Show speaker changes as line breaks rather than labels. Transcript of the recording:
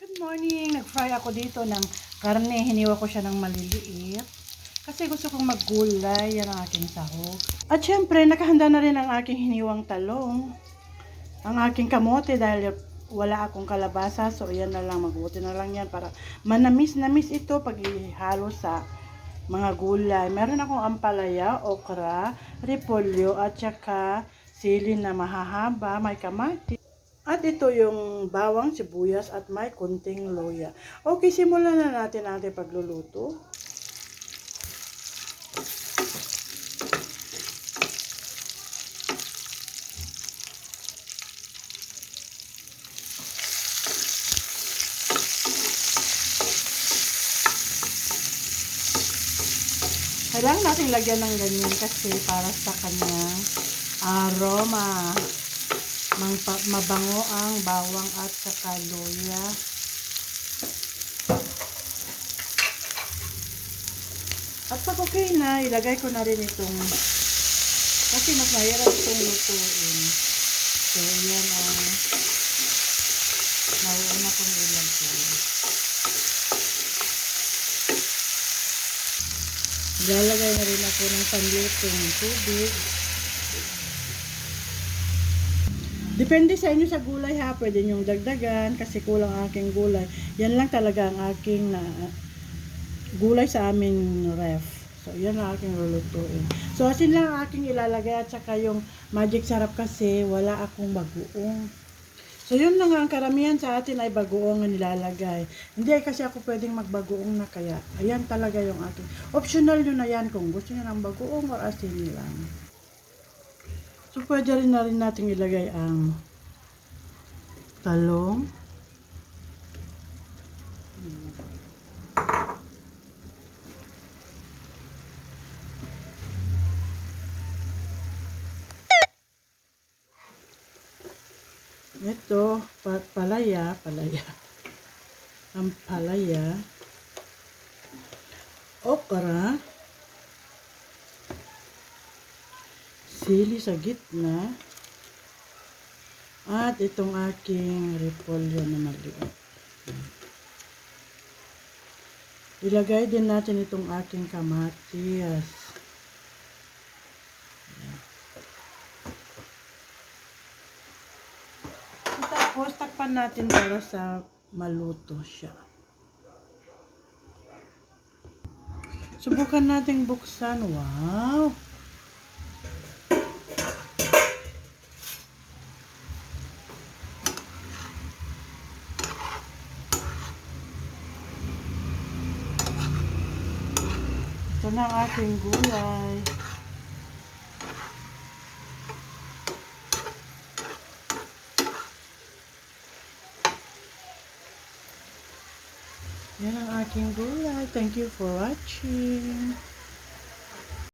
Good morning! Nag-fry ako dito ng karne. Hiniwa ko siya ng maliliit. Kasi gusto kong maggulay. Yan ang aking sahog. At syempre, nakahanda na rin ang aking hiniwang talong. Ang aking kamote dahil wala akong kalabasa. So, yan na lang. Mabuti na lang yan para manamis-namis ito pag ihalo sa mga gulay. Meron akong ampalaya, okra, repolyo, at saka sili na mahahaba, may kamati. At ito yung bawang, sibuyas at may kunting loya. Okay, simulan na natin ating pagluluto. Kailangan natin lagyan ng ganyan kasi para sa kanyang aroma. Mang mabango ang bawang at saka luya. At pag okay na, ilagay ko na rin itong kasi mas mahirap itong lutuin. So, yan ang nauuna kong ilagay. Lalagay na rin ako ng panlutong tubig. Depende sa inyo sa gulay ha, pwede nyong dagdagan kasi kulang ang aking gulay. Yan lang talaga ang aking na gulay sa aming ref. So, yan ang aking lulutuin. So, asin lang ang aking ilalagay at saka yung magic sarap kasi wala akong bagoong. So, yun lang ang karamihan sa atin ay bagoong ang nilalagay. Hindi kasi ako pwedeng magbagoong na kaya. Ayan talaga yung aking. Optional yun na yan kung gusto nyo ng bagoong or asin lang. So, pwede rin na rin natin ilagay ang talong. Ito, pa palaya, palaya. Ang palaya. Okra. Sili sa gitna. At itong aking repolyo na maliit. Ilagay din natin itong aking kamatis. Tapos, takpan natin para sa maluto siya. Subukan nating buksan. Wow! Ito na ang ating gulay. Yan ang aking gulay. Thank you for watching.